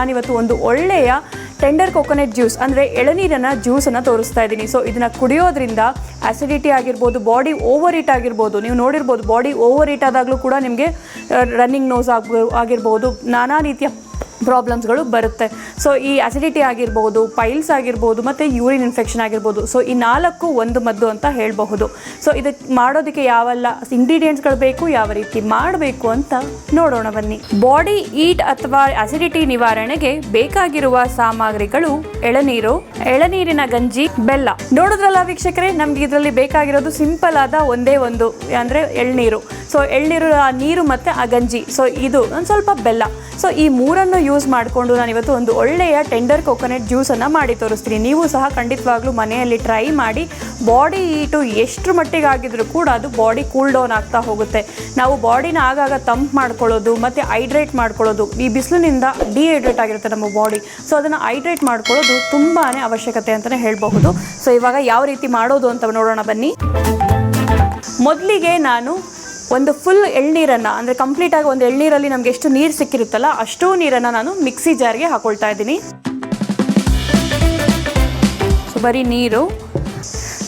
ನಾನಿವತ್ತು ಒಂದು ಒಳ್ಳೆಯ ಟೆಂಡರ್ ಕೊಕೊನೆಟ್ ಜ್ಯೂಸ್ ಅಂದರೆ ಎಳನೀರನ್ನ ಜ್ಯೂಸನ್ನು ತೋರಿಸ್ತಾ ಇದ್ದೀನಿ. ಸೊ ಇದನ್ನು ಕುಡಿಯೋದ್ರಿಂದ ಆಸಿಡಿಟಿ ಆಗಿರ್ಬೋದು ಬಾಡಿ ಓವರ್ ಈಟ್ ಆಗಿರ್ಬೋದು, ನೀವು ನೋಡಿರ್ಬೋದು ಬಾಡಿ ಓವರ್ ಈಟ್ ಆದಾಗಲೂ ಕೂಡ ನಿಮಗೆ ರನ್ನಿಂಗ್ ನೋಸ್ ಆಗ ಆಗಿರ್ಬೋದು, ನಾನಾ ರೀತಿಯ ಪ್ರಾಬ್ಲಮ್ಸ್ಗಳು ಬರುತ್ತೆ. ಸೊ ಈ ಅಸಿಡಿಟಿ ಆಗಿರ್ಬೋದು ಪೈಲ್ಸ್ ಆಗಿರ್ಬೋದು, ಮತ್ತು ಯೂರಿನ್ ಇನ್ಫೆಕ್ಷನ್ ಆಗಿರ್ಬೋದು. ಸೊ ಈ ನಾಲ್ಕು ಒಂದು ಮದ್ದು ಅಂತ ಹೇಳಬಹುದು. ಸೊ ಇದಕ್ಕೆ ಮಾಡೋದಕ್ಕೆ ಯಾವೆಲ್ಲ ಇಂಗ್ರೀಡಿಯೆಂಟ್ಸ್ಗಳು ಬೇಕು, ಯಾವ ರೀತಿ ಮಾಡಬೇಕು ಅಂತ ನೋಡೋಣ ಬನ್ನಿ. ಬಾಡಿ ಈಟ್ ಅಥವಾ ಅಸಿಡಿಟಿ ನಿವಾರಣೆಗೆ ಬೇಕಾಗಿರುವ ಸಾಮಗ್ರಿಗಳು ಎಳನೀರು ಎಳನೀರಿನ ಗಂಜಿ, ಬೆಲ್ಲ. ನೋಡಿದ್ರಲ್ಲ ವೀಕ್ಷಕರೇ, ನಮ್ಗೆ ಇದರಲ್ಲಿ ಬೇಕಾಗಿರೋದು ಸಿಂಪಲ್ ಆದ ಒಂದೇ ಒಂದು, ಅಂದರೆ ಎಳ್ನೀರು. ಸೊ ಎಳ್ನೀರು, ಆ ನೀರು ಮತ್ತು ಆ ಗಂಜಿ. ಸೊ ಇದು ಒಂದು ಸ್ವಲ್ಪ ಬೆಲ್ಲ. ಸೊ ಈ ಮೂರನ್ನು ಯೂಸ್ ಮಾಡಿಕೊಂಡು ನಾನು ಇವತ್ತು ಒಂದು ಒಳ್ಳೆಯ ಟೆಂಡರ್ ಕೊಕೊನೆಟ್ ಜ್ಯೂಸನ್ನು ಮಾಡಿ ತೋರಿಸ್ತೀನಿ. ನೀವು ಸಹ ಖಂಡಿತವಾಗ್ಲೂ ಮನೆಯಲ್ಲಿ ಟ್ರೈ ಮಾಡಿ ಬಾಡಿ ಈಟು ಎಷ್ಟು ಮಟ್ಟಿಗೆ ಆಗಿದ್ರು ಕೂಡ ಅದು ಬಾಡಿ ಕೂಲ್ ಡೌನ್ ಆಗ್ತಾ ಹೋಗುತ್ತೆ. ನಾವು ಬಾಡಿನ ಆಗಾಗ ತಂಪ್ ಮಾಡ್ಕೊಳ್ಳೋದು, ಮತ್ತು ಹೈಡ್ರೇಟ್ ಮಾಡ್ಕೊಳ್ಳೋದು. ಈ ಬಿಸಿಲಿನಿಂದ ಡಿಹೈಡ್ರೇಟ್ ಆಗಿರುತ್ತೆ ನಮ್ಮ ಬಾಡಿ ಸೊ ಅದನ್ನು ಹೈಡ್ರೇಟ್ ಮಾಡ್ಕೊಳ್ಳೋದು ತುಂಬಾ ಅವಶ್ಯಕತೆ ಅಂತಲೇ ಹೇಳಬಹುದು. ಸೊ ಇವಾಗ ಯಾವ ರೀತಿ ಮಾಡೋದು ಅಂತ ನೋಡೋಣ ಬನ್ನಿ. ಮೊದಲಿಗೆ ನಾನು ಒಂದು ಫುಲ್ ಎಳ್ನೀರನ್ನು, ಅಂದರೆ ಕಂಪ್ಲೀಟಾಗಿ ಒಂದು ಎಳ್ನೀರಲ್ಲಿ ನಮಗೆ ಎಷ್ಟು ನೀರು ಸಿಕ್ಕಿರುತ್ತಲ್ಲ, ಅಷ್ಟು ನೀರನ್ನು ನಾನು ಮಿಕ್ಸಿ ಜಾರ್ಗೆ ಹಾಕೊಳ್ತಾ ಇದ್ದೀನಿ. ಸೊ ಬರೀ ನೀರು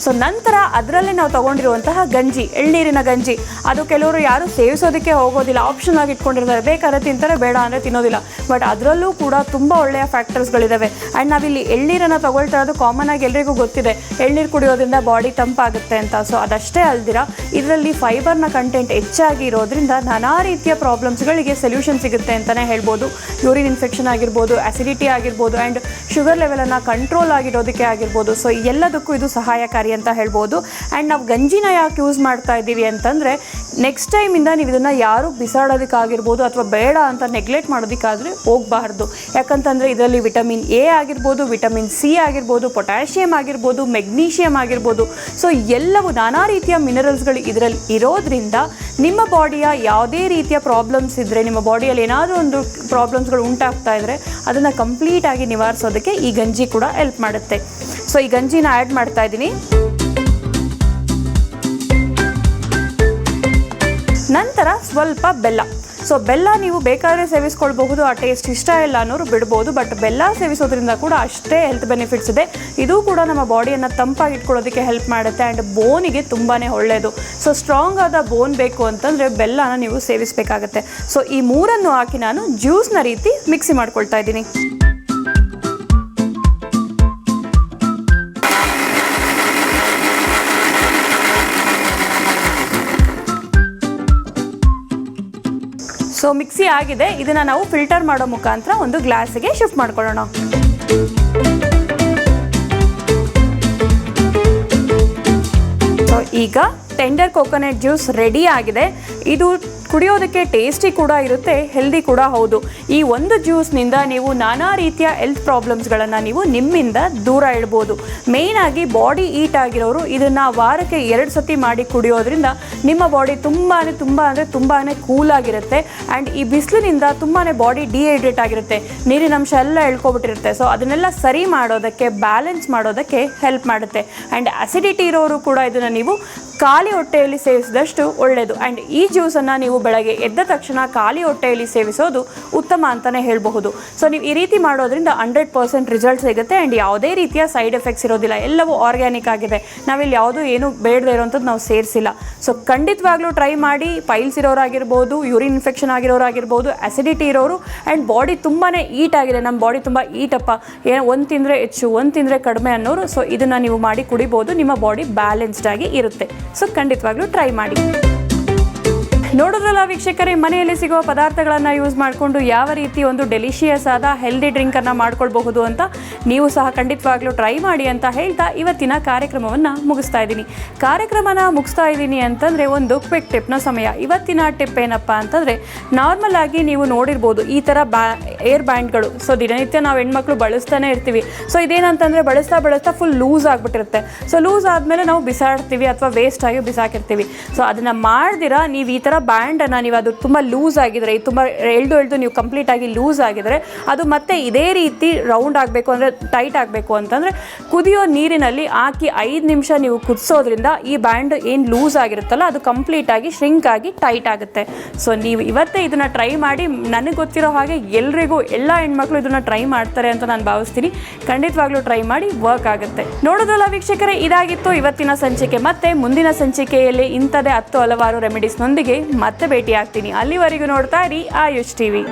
ಸೊ ನಂತರ ಅದರಲ್ಲೇ ನಾವು ತಗೊಂಡಿರುವಂತಹ ಗಂಜಿ, ಎಳ್ನೀರಿನ ಗಂಜಿ. ಅದು ಕೆಲವರು ಯಾರು ಸೇವಿಸೋದಕ್ಕೆ ಹೋಗೋದಿಲ್ಲ ಆಪ್ಷನ್ ಆಗಿ ಇಟ್ಕೊಂಡಿರ್ತಾರೆ. ಬೇಕಾದ್ರೆ ತಿಂತಾರೆ, ಬೇಡ ಅಂದರೆ ತಿನ್ನೋದಿಲ್ಲ. ಬಟ್ ಅದರಲ್ಲೂ ಕೂಡ ತುಂಬ ಒಳ್ಳೆಯ ಫ್ಯಾಕ್ಟರ್ಸ್ಗಳಿದ್ದಾವೆ ಆ್ಯಂಡ್ ನಾವಿಲ್ಲಿ ಎಳ್ನೀರನ್ನು ತೊಗೊಳ್ತಾ ಇರೋದು ಕಾಮನ್ ಆಗಿ ಎಲ್ರಿಗೂ ಗೊತ್ತಿದೆ. ಎಳ್ನೀರು ಕುಡಿಯೋದ್ರಿಂದ ಬಾಡಿ ತಂಪಾಗುತ್ತೆ ಅಂತ. ಸೊ ಅದಷ್ಟೇ ಅಲ್ದಿರ, ಇದರಲ್ಲಿ ಫೈಬರ್ನ ಕಂಟೆಂಟ್ ಹೆಚ್ಚಾಗಿ ಇರೋದ್ರಿಂದ ನಾನಾ ರೀತಿಯ ಪ್ರಾಬ್ಲಮ್ಸ್ಗಳಿಗೆ ಸೊಲ್ಯೂಷನ್ ಸಿಗುತ್ತೆ ಅಂತಲೇ ಹೇಳ್ಬೋದು. ಯೂರಿನ್ ಇನ್ಫೆಕ್ಷನ್ ಆಗಿರ್ಬೋದು ಆ್ಯಸಿಡಿಟಿ ಆಗಿರ್ಬೋದು ಆ್ಯಂಡ್ ಶುಗರ್ ಲೆವೆಲನ್ನು ಕಂಟ್ರೋಲ್ ಆಗಿರೋದಕ್ಕೆ ಆಗಿರ್ಬೋದು. ಸೊ ಎಲ್ಲದಕ್ಕೂ ಇದು ಸಹಾಯಕಾರಿ ಅಂತ ಹೇಳ್ಬೋದು. ಆ್ಯಂಡ್ ನಾವು ಗಂಜಿನ ಯಾಕೆ ಯೂಸ್ ಮಾಡ್ತಾ ಇದ್ದೀವಿ ಅಂತಂದರೆ ನೆಕ್ಸ್ಟ್ ಟೈಮಿಂದ ನೀವು ಇದನ್ನು ಯಾರು ಬಿಸಾಡೋದಕ್ಕಾಗಿರ್ಬೋದು ಅಥವಾ ಬೇಡ ಅಂತ ನೆಗ್ಲೆಕ್ಟ್ ಮಾಡೋದಕ್ಕಾದರೆ ಹೋಗಬಾರ್ದು. ಯಾಕಂತಂದರೆ ಇದರಲ್ಲಿ ವಿಟಮಿನ್ ಎ ಆಗಿರ್ಬೋದು ವಿಟಮಿನ್ ಸಿ ಆಗಿರ್ಬೋದು ಪೊಟ್ಯಾಷಿಯಮ್ ಆಗಿರ್ಬೋದು ಮೆಗ್ನೀಷಿಯಮ್ ಆಗಿರ್ಬೋದು. ಸೊ ಎಲ್ಲವೂ ನಾನಾ ರೀತಿಯ ಮಿನರಲ್ಸ್ಗಳು ಇದರಲ್ಲಿ ಇರೋದ್ರಿಂದ ನಿಮ್ಮ ಬಾಡಿಯ ಯಾವುದೇ ರೀತಿಯ ಪ್ರಾಬ್ಲಮ್ಸ್ ಇದ್ದರೆ ನಿಮ್ಮ ಬಾಡಿಯಲ್ಲಿ ಏನಾದರೂ ಒಂದು ಪ್ರಾಬ್ಲಮ್ಸ್ಗಳು ಉಂಟಾಗ್ತಾ ಇದ್ದರೆ ಅದನ್ನು ಕಂಪ್ಲೀಟಾಗಿ ನಿವಾರಿಸೋದಕ್ಕೆ ಈ ಗಂಜಿ ಕೂಡ ಹೆಲ್ಪ್ ಮಾಡುತ್ತೆ. ಸೊ ಈ ಗಂಜಿನ ಆ್ಯಡ್ ಮಾಡ್ತಾ ಇದ್ದೀನಿ. ನಂತರ ಸ್ವಲ್ಪ ಬೆಲ್ಲ. ಸೊ ಬೆಲ್ಲ ನೀವು ಬೇಕಾದರೆ ಸೇವಿಸ್ಕೊಳ್ಬಹುದು, ಆ ಟೇಸ್ಟ್ ಇಷ್ಟ ಇಲ್ಲ ಅನ್ನೋರು ಬಿಡ್ಬೋದು ಬಟ್ ಬೆಲ್ಲ ಸೇವಿಸೋದ್ರಿಂದ ಕೂಡ ಅಷ್ಟೇ ಹೆಲ್ತ್ ಬೆನಿಫಿಟ್ಸ್ ಇದೆ. ಇದು ಕೂಡ ನಮ್ಮ ಬಾಡಿಯನ್ನು ತಂಪಾಗಿ ಇಟ್ಕೊಳ್ಳೋದಕ್ಕೆ ಹೆಲ್ಪ್ ಮಾಡುತ್ತೆ ಆ್ಯಂಡ್ ಬೋನಿಗೆ ತುಂಬಾ ಒಳ್ಳೆಯದು ಸೊ ಸ್ಟ್ರಾಂಗ್ ಆದ ಬೋನ್ ಬೇಕು ಅಂತಂದರೆ ಬೆಲ್ಲನ ನೀವು ಸೇವಿಸಬೇಕಾಗತ್ತೆ. ಸೊ ಈ ಮೂರನ್ನು ಹಾಕಿ ನಾನು ಜ್ಯೂಸ್ನ ರೀತಿ ಮಿಕ್ಸಿ ಮಾಡ್ಕೊಳ್ತಾ ಇದ್ದೀನಿ. ಸೊ ಮಿಕ್ಸಿ ಆಗಿದೆ. ಇದನ್ನು ನಾವು ಫಿಲ್ಟರ್ ಮಾಡೋ ಮುಖಾಂತರ ಒಂದು ಗ್ಲಾಸ್ಗೆ ಶಿಫ್ಟ್ ಮಾಡ್ಕೊಳ್ಳೋಣ. ಸೊ ಈಗ ಟೆಂಡರ್ ಕೋಕೋನಟ್ ಜ್ಯೂಸ್ ರೆಡಿ ಆಗಿದೆ. ಇದು ಕುಡಿಯೋದಕ್ಕೆ ಟೇಸ್ಟಿ ಕೂಡ ಇರುತ್ತೆ ಹೆಲ್ದಿ ಕೂಡ ಹೌದು. ಈ ಒಂದು ಜ್ಯೂಸ್ನಿಂದ ನೀವು ನಾನಾ ರೀತಿಯ ಹೆಲ್ತ್ ಪ್ರಾಬ್ಲಮ್ಸ್ಗಳನ್ನು ನೀವು ನಿಮ್ಮಿಂದ ದೂರ ಇಡ್ಬೋದು. ಮೇಯ್ನಾಗಿ ಬಾಡಿ ಈಟ್ ಆಗಿರೋರು ಇದನ್ನು ವಾರಕ್ಕೆ ಎರಡು ಸತಿ ಮಾಡಿ ಕುಡಿಯೋದ್ರಿಂದ ನಿಮ್ಮ ಬಾಡಿ ತುಂಬಾ ತುಂಬ ಅಂದರೆ ತುಂಬಾ ಕೂಲಾಗಿರುತ್ತೆ ಆ್ಯಂಡ್ ಈ ಬಿಸಿಲಿನಿಂದ ತುಂಬಾ ಬಾಡಿ ಡಿಹೈಡ್ರೇಟ್ ಆಗಿರುತ್ತೆ. ನೀರಿನಂಶ ಎಲ್ಲ ಎಳ್ಕೊಬಿಟ್ಟಿರುತ್ತೆ. ಸೊ ಅದನ್ನೆಲ್ಲ ಸರಿ ಮಾಡೋದಕ್ಕೆ ಬ್ಯಾಲೆನ್ಸ್ ಮಾಡೋದಕ್ಕೆ ಹೆಲ್ಪ್ ಮಾಡುತ್ತೆ. ಆ್ಯಂಡ್ ಅಸಿಡಿಟಿ ಇರೋರು ಕೂಡ ಇದನ್ನು ನೀವು ಖಾಲಿ ಹೊಟ್ಟೆಯಲ್ಲಿ ಸೇವಿಸಿದಷ್ಟು ಒಳ್ಳೆಯದು ಆ್ಯಂಡ್ ಈ ಜ್ಯೂಸನ್ನು ನೀವು ಬೆಳಗ್ಗೆ ಎದ್ದ ತಕ್ಷಣ ಖಾಲಿ ಹೊಟ್ಟೆಯಲ್ಲಿ ಸೇವಿಸೋದು ಉತ್ತಮ ಅಂತಲೇ ಹೇಳಬಹುದು. ಸೊ ನೀವು ಈ ರೀತಿ ಮಾಡೋದ್ರಿಂದ ಹಂಡ್ರೆಡ್ ಪರ್ಸೆಂಟ್ ರಿಸಲ್ಟ್ ಸಿಗುತ್ತೆ. ಆ್ಯಂಡ್ ಯಾವುದೇ ರೀತಿಯ ಸೈಡ್ ಎಫೆಕ್ಟ್ಸ್ ಇರೋದಿಲ್ಲ. ಎಲ್ಲವೂ ಆರ್ಗ್ಯಾನಿಕ್ ಆಗಿದೆ ನಾವಿಲ್ಲಿ ಯಾವುದೂ ಏನು ಬೇಡದೇ ಇರೋವಂಥದ್ದು ನಾವು ಸೇರಿಸಿಲ್ಲ. ಸೊ ಖಂಡಿತವಾಗ್ಲೂ ಟ್ರೈ ಮಾಡಿ. ಪೈಲ್ಸ್ ಇರೋರಾಗಿರ್ಬೋದು ಯೂರಿನ್ ಇನ್ಫೆಕ್ಷನ್ ಆಗಿರೋರಾಗಿರ್ಬೋದು ಅಸಿಡಿಟಿ ಇರೋರು. ಆ್ಯಂಡ್ ಬಾಡಿ ತುಂಬಾ ಈಟ್ ಆಗಿದೆ. ನಮ್ಮ ಬಾಡಿ ತುಂಬ ಈಟಪ್ಪ ಏನು ಒಂದು ತಿಂದರೆ ಹೆಚ್ಚು, ಒಂದು ತಿಂದರೆ ಕಡಿಮೆ ಅನ್ನೋರು. ಸೊ ಇದನ್ನು ನೀವು ಮಾಡಿ ಕುಡಿಬೋದು. ನಿಮ್ಮ ಬಾಡಿ ಬ್ಯಾಲೆನ್ಸ್ಡ್ ಆಗಿ ಇರುತ್ತೆ. ಸೊ ಖಂಡಿತವಾಗ್ಲೂ ಟ್ರೈ ಮಾಡಿ. ನೋಡಿದ್ರಲ್ಲ ವೀಕ್ಷಕರೇ, ಮನೆಯಲ್ಲಿ ಸಿಗುವ ಪದಾರ್ಥಗಳನ್ನು ಯೂಸ್ ಮಾಡಿಕೊಂಡು ಯಾವ ರೀತಿ ಒಂದು ಡೆಲಿಷಿಯಸ್ ಆದ ಹೆಲ್ದಿ ಡ್ರಿಂಕನ್ನು ಮಾಡ್ಕೊಳ್ಬಹುದು ಅಂತ ನೀವು ಸಹ ಖಂಡಿತವಾಗ್ಲೂ ಟ್ರೈ ಮಾಡಿ ಅಂತ ಹೇಳ್ತಾ ಇವತ್ತಿನ ಕಾರ್ಯಕ್ರಮವನ್ನು ಮುಗಿಸ್ತಾ ಇದ್ದೀನಿ. ಕಾರ್ಯಕ್ರಮನ ಮುಗಿಸ್ತಾ ಇದ್ದೀನಿ ಅಂತಂದರೆ ಒಂದು ಕ್ವಿಕ್ ಟಿಪ್ನ ಸಮಯ. ಇವತ್ತಿನ ಟಿಪ್ ಏನಪ್ಪ ಅಂತಂದರೆ ನಾರ್ಮಲ್ ಆಗಿ ನೀವು ನೋಡಿರ್ಬೋದು ಈ ಥರ ಬ್ಯಾ ಏರ್ ಬ್ಯಾಂಡ್ಗಳು ಸೊ ದಿನನಿತ್ಯ ನಾವು ಹೆಣ್ಮಕ್ಳು ಬಳಸ್ತಾನೆ ಇರ್ತೀವಿ. ಸೊ ಇದೇನಂತಂದರೆ ಬಳಸ್ತಾ ಬಳಸ್ತಾ ಫುಲ್ ಲೂಸ್ ಆಗಿಬಿಟ್ಟಿರುತ್ತೆ. ಸೊ ಲೂಸ್ ಆದಮೇಲೆ ನಾವು ಬಿಸಾಡ್ತೀವಿ ಅಥವಾ ವೇಸ್ಟ್ ಆಗಿ ಬಿಸಾಕಿರ್ತೀವಿ. ಸೊ ಅದನ್ನು ಮಾಡ್ದಿರ, ನೀವು ಈ ಥರ ಬ್ಯಾಂಡನ್ನು ನೀವು ಅದು ತುಂಬ ಲೂಸ್ ಆಗಿದ್ರೆ ತುಂಬ ಎಳ್ದು ಎಳ್ದು ನೀವು ಕಂಪ್ಲೀಟ್ ಆಗಿ ಲೂಸ್ ಆಗಿದ್ರೆ, ಅದು ಮತ್ತೆ ಇದೇ ರೀತಿ ರೌಂಡ್ ಆಗಬೇಕು ಅಂದರೆ ಟೈಟ್ ಆಗಬೇಕು ಅಂತಂದರೆ ಕುದಿಯೋ ನೀರಿನಲ್ಲಿ ಹಾಕಿ ಐದು ನಿಮಿಷ ನೀವು ಕುದಿಸೋದ್ರಿಂದ ಈ ಬ್ಯಾಂಡ್ ಏನು ಲೂಸ್ ಆಗಿರುತ್ತಲ್ಲ, ಅದು ಕಂಪ್ಲೀಟ್ ಆಗಿ ಶ್ರಿಂಕ್ ಆಗಿ ಟೈಟ್ ಆಗುತ್ತೆ. ಸೊ ನೀವು ಇವತ್ತೇ ಇದನ್ನು ಟ್ರೈ ಮಾಡಿ, ನನಗೆ ಗೊತ್ತಿರೋ ಹಾಗೆ ಎಲ್ರಿಗೂ, ಎಲ್ಲ ಹೆಣ್ಮಕ್ಳು ಇದನ್ನು ಟ್ರೈ ಮಾಡ್ತಾರೆ ಅಂತ ನಾನು ಭಾವಿಸ್ತೀನಿ. ಖಂಡಿತವಾಗ್ಲೂ ಟ್ರೈ ಮಾಡಿ ವರ್ಕ್ ಆಗುತ್ತೆ. ನೋಡೋದಲ್ಲ ವೀಕ್ಷಕರೇ, ಇದಾಗಿತ್ತು ಇವತ್ತಿನ ಸಂಚಿಕೆ. ಮತ್ತೆ ಮುಂದಿನ ಸಂಚಿಕೆಯಲ್ಲಿ ಇಂಥದೇ ಹತ್ತು ಹಲವಾರು ರೆಮಿಡೀಸ್ನೊಂದಿಗೆ ಮತ್ತೆ ಭೇಟಿ ಆಗ್ತೀನಿ ಅಲ್ಲಿವರೆಗೂ ನೋಡ್ತಾ ಇರಿ ಆಯುಷ್ ಟಿವಿ.